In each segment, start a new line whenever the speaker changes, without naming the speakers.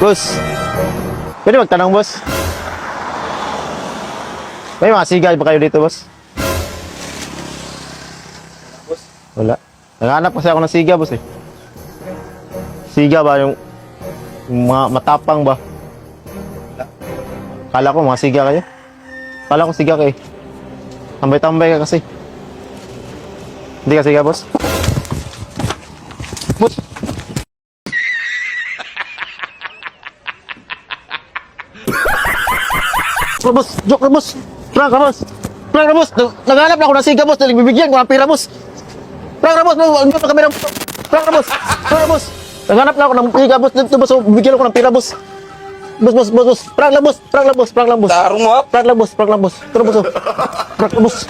Boss, pwede magtanong, boss? May mga sigal ba kayo dito, boss? Wala. Naghanap kasi ako ng siga, boss eh. Siga ba yung, mga matapang ba? Kala ko mga siga kayo. Kala ko siga kayo. Tambay-tambay ka kasi. Hindi ka siga, boss? Boss! Boss! Joke na, boss! Prank ka, boss! Prank na, boss! Nag- Naghanap na ako ng siga, boss! Nagbibigyan ko ng pira, boss! Prank na, boss! Ano pa kamera, boss? Prank na, boss! Prank na, boss! Naghanap na ako ng siga, boss! Dito, boss! oh, Bibigyan ako ng pira, boss! Boss, boss, boss, boss! Prank lang, boss! Prank lang, boss! Prank lang, boss!
Tarong mo,
Prank lang, boss! Prank lang, boss! Tara, boss! oh. Prank lang, boss!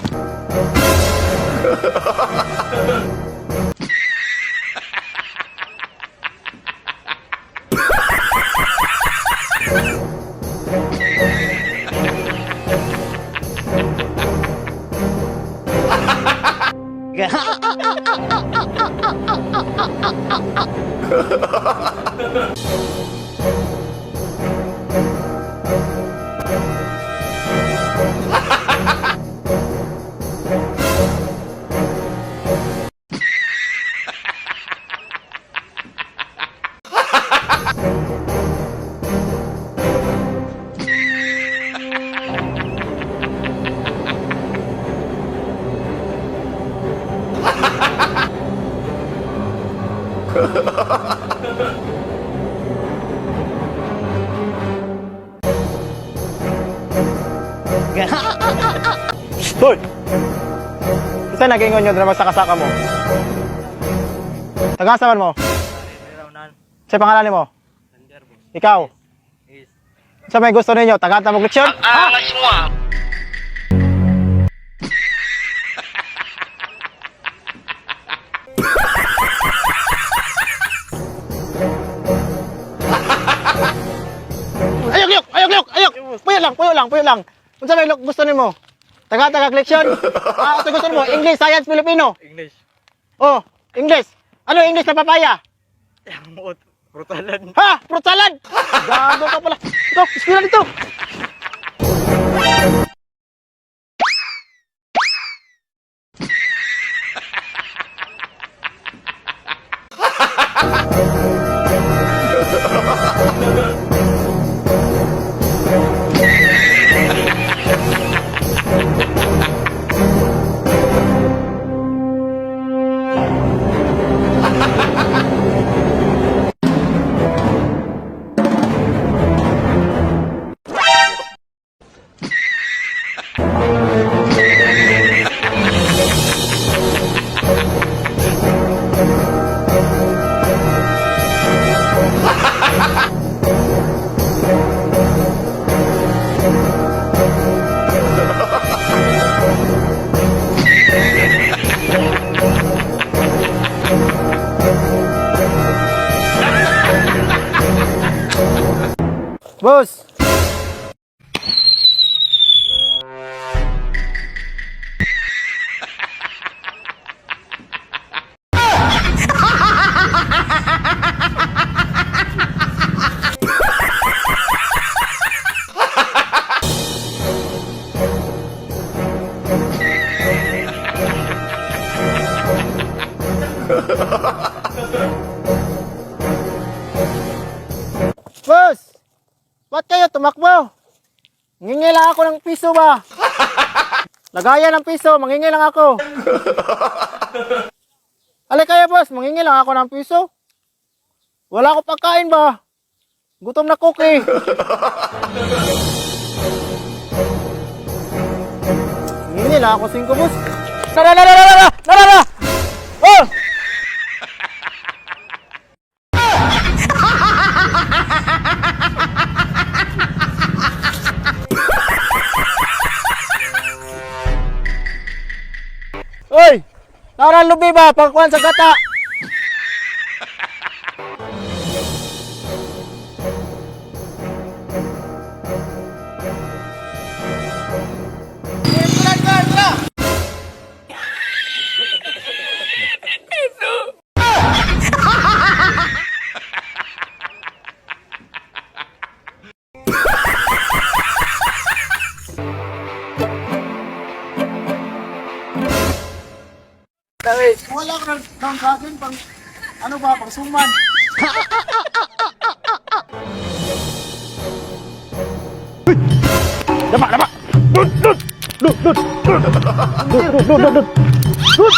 Ha ha ha ha! Hoy! Isa nag-ingon yun na magsakasaka mo. Tagasaman mo. Sa pangalan mo? Ikaw? Sa may gusto ninyo, tagata mo leksyon?
Angas mo ah.
Ayok, ayok, ayok, ayok! Puyo lang, puyo lang, puyo lang. Kung sa may gusto nimo? Taga-taga leksyon? Ah, ito gusto mo? English, Science, Filipino.
English.
Oh, English. Ano English na papaya?
Brutalan.
Ha? Fruit salad! Gago ka pala. Ito, ispira dito. Boss! Boss! lang ako ng piso ba? Lagayan ng piso, mangingi lang ako. Alay kayo boss, mangingi lang ako ng piso. Wala ko pagkain ba? Gutom na cookie. Ngingi lang ako 5 boss. Tara, tara, tara, tara, tara, tara. Tara lubi ba? Pagkuhan sa gata!
Sa akin pang ano ba, pang suman.
Dama, dama! Dud! Dud, dud! Dud, dud, dud, dud, dud, dud! Dud!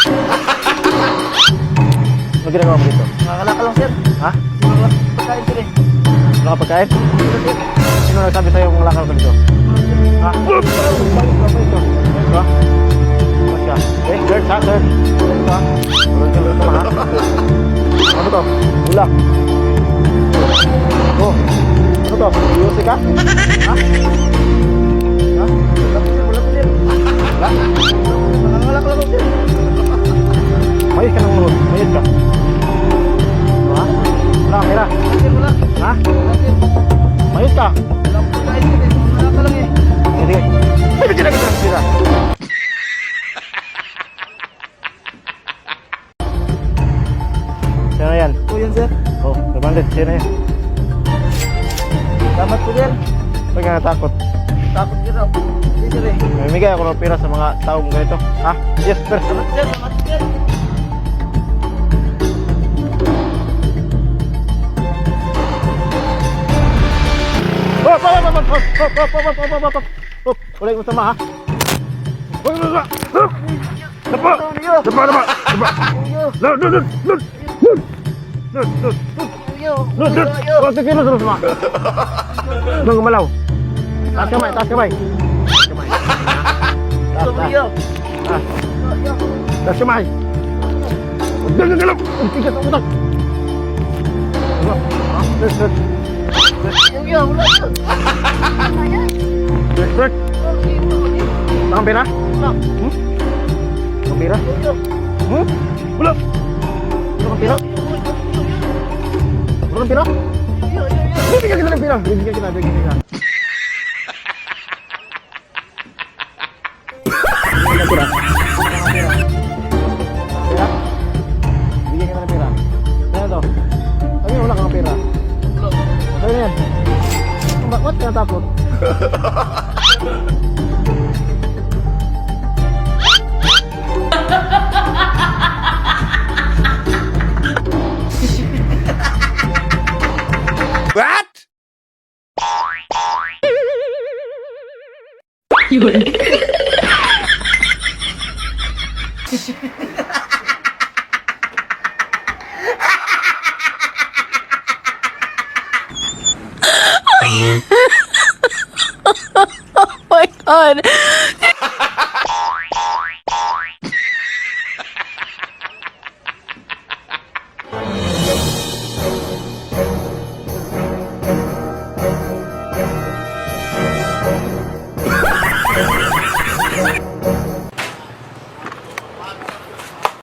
Ano ginagawa mo dito?
Nakakala ka lang, sir.
Ha?
Mga pagkain, sir eh.
Wala ka pagkain? Sino nagsabi sa'yo kung lakal ka dito? Ha? Ito? Mas siya. Eh, girls ha, girls. Girls ha. Girls ha, ha. Ano to? Bulak. Oh. Ano to? Music ha? Ha? Ha?
Bulak
ulit.
Ha? Nangangalak lang ulit.
Mayos ka ng mulot. Mayos ka. Ha? Wala,
kira.
Ha? Mayos ka.
Wala, kira. Wala,
kira. Wala, kira. Wala,
kira. Wala, kira.
Oh, nabandit. Sino yan?
Salamat po, sir.
Huwag ka natakot.
Takot, sir. ah. Hindi, sir eh.
Mamimigay ako ng pira sa mga taong ganito. Ha? Yes, sir.
Salamat, sir. Salamat, sir.
Oh, oh, oh, oh, oh, oh, oh, oh, oh, oh, oh, oh. Oh, wala yung masama, ha? Oh, oh, oh, oh. Dapa! Dapa, dapa! Dapa! Lud, lud, lud, lud, lud. Lud, lud, yo. Lus, lus. Lus, lus, lus, lus, Nung gumalaw. Taas kamay, taas kamay. Taas kamay. Taas, taas. Taas. Taas kamay. Dalaw, dalaw. Tigas ang utak. Lus, lus. Yo, yo, Break, break. Tangan pera? Hmm? Tangan pera? Hmm? Ulo! Tangan pera? Kang pera? Bibigyan kita ng pera. Bibigyan kita, bibigyan kita. Bibigyan kita. Pera? Bibigyan kita ng pera. Ano to? Sabi wala kang pera. Sabi na yan. Ba- Ba't ka natakot?
my god.